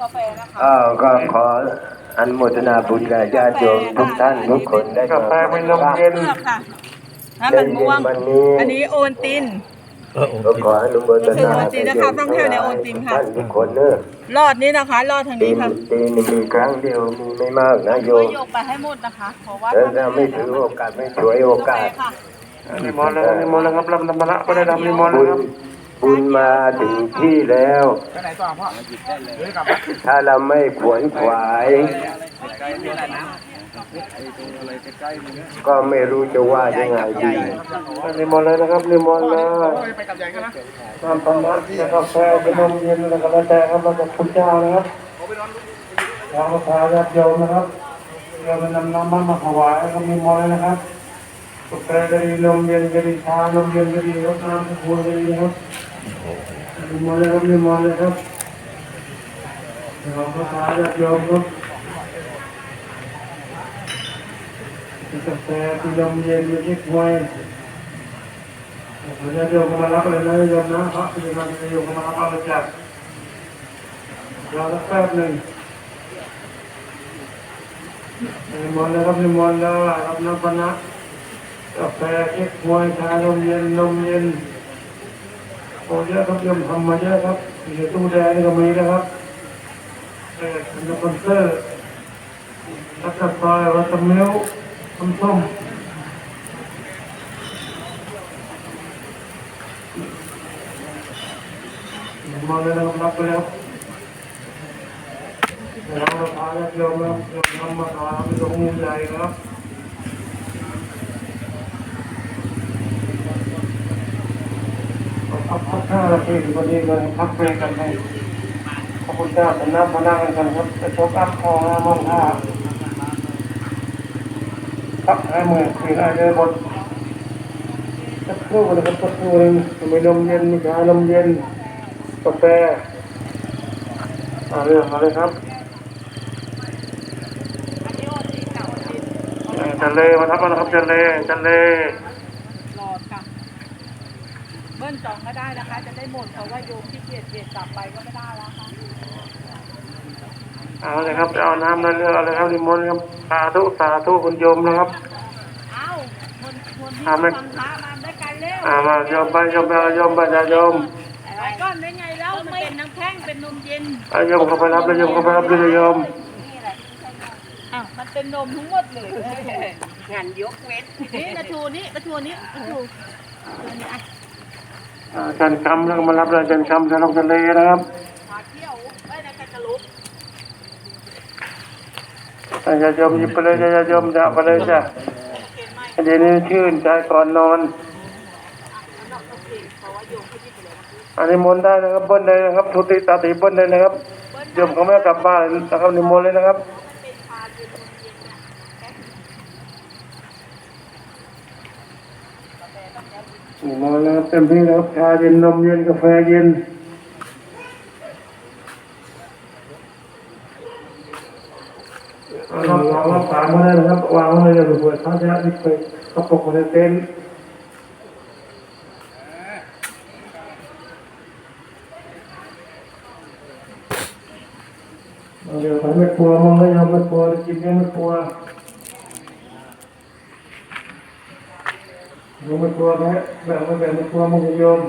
กาแฟนะคะอ้าวก็ขออนุโมทนาบุญกับญาติโยมทุกท่านทุกคนได้กาแฟไม่นมเย็นเลือกค่ะน้ำมันม่วงวันนี้อันนี้โอนตินก็ขออนุโมทนาก็คือโอนตินนะคะต้องเที่ยวในโอนตินค่ะท่านทุกคนเนอะรอดนี้นะคะ รอดทางปีนี้ค่ะปีหนึงมีครั้งเดียวมีไม่มากนะโยช่วยมโยกไปให้หมดนะคะเพราะว่าแล้วเราไม่ถือโอกาสไม่ฉวยโอกาสค่ะนิมนต์เลยนิมนต์เลยครับรับธรรมะก็ได้รับนิมนต์เลบุยญครับ บุญมาถึงที่แล้ว ถ้าเราไม่ขวนขวาย ก็ไม่รู้จะว่ายังไงดีนิมนต์เลยนะครับนิมนต์เลยน้ำธรรมะและกาแฟเป็นนมเย็นแล้วก็แล้วแต่ครับมาจากคุณเจ้านะครับเราก็พาญาติโยมนะครับเราจะนำน้ำมันมาถวายก็มีมนต์เลยนะครับกาแฟก็ดีนมเย็นก็ดีชานมเย็นก็ดีรสน้ำทุกคนก็ดีนะครับ นิมนต์เลยครับนิมนต์เลยครับเราก็พาญาติโยมครับมีกาแฟมีนมเย็นมีที่ควยผมจะโยมมารับเลยนะโยมนะพระที่มาจะโยมมารับเอาเลยจากรอสักแป๊บหนึ่งนิมนต์นะครับนิมนต์แล้วรับน้ำปนะกาแฟเค้กควยชานมเย็นนมเย็น โอ้เยอะครับโยมทำมาเยอะครับอยู่ในตู้แดงนี่ก็มีนะครับเออเป็นคอนเสิร์ตรักกาแฟวัตมิลส้มส้มมาเลยนะครับรับไปแล้วเราเราพาญาติโยมนะครับโยมนำมาถวายเป็นหลวงปู่ใหญ่ครับ พักพักห้านาทีวันนี้เลยพักเบรกกันให้ขอบคุณเจ้าสำนักมานั่งกันครับจะชกอัพคอนะมองท่าครับให้มือคือให้เลยหมดสักครู่นะครับสักครู่หนึงมีนมเย็นมีชานมเย็นกาแฟเอาเรื่องมาเลยครับเอ่อจันเลมาทับมาแล้วครับจันเลจันเล เบิ้ลจองก็ได้นะคะ จะได้หมดเพราะว่าโยมที่เกียจเกียจกลับไปก็ไม่ได้แล้วค่ะเอาเลยครับเอาน้ำนั่นเลือกเอาเลยครับนิมนต์ครับสาธุสาธุคุณโยมนะครับเอ้าคนคนที่อ่าไม่ฟังพระมาได้กันเร็วอ่ามาโยมไปโยมไปเอาโยมไปจะโยมไปก่อนได้ไงแล้วมันเป็นน้ำแข็งเป็นนมเย็นเอาโยมเข้าไปรับเลยโยมเข้าไปรับเลยโยมอ้าวมันเป็นนมทั้งหมดเลยงานยกเว้นนี่นาทูนี่นาทูนี่นาทูตัวนี้อะอ่า จันคำแล้วก็มารับเลยจันคำจะลงทะเลนะครับอาจารย์ยมยิบไปเลยอาจารย์ยมจะไปเลยจ้ะเดี๋ยวนี้ชื่นใจก่อนนอน อันนี้มนได้นะครับเบิ้ลเลยนะครับทุติตาติเบิ้ลเลยนะครับยมเขาไม่กลับบ้านนะครับนิมนต์เลยนะครับ มนต์นะครับเต็มที่นะครับชาเย็นนมเย็นกาแฟเย็นเอาครับวางรับสามมาเลยนะครับวางไว้เลยอย่าเปิดพระเจ้าที่ไปกระปกในเต็นท์เดี๋ยวไม่กลัวมึงไม่ยอมไม่กลัวกินไม่กลัว มึงไม่กลัวแพ้แบบไม่แบบไม่กลัวมึงโยม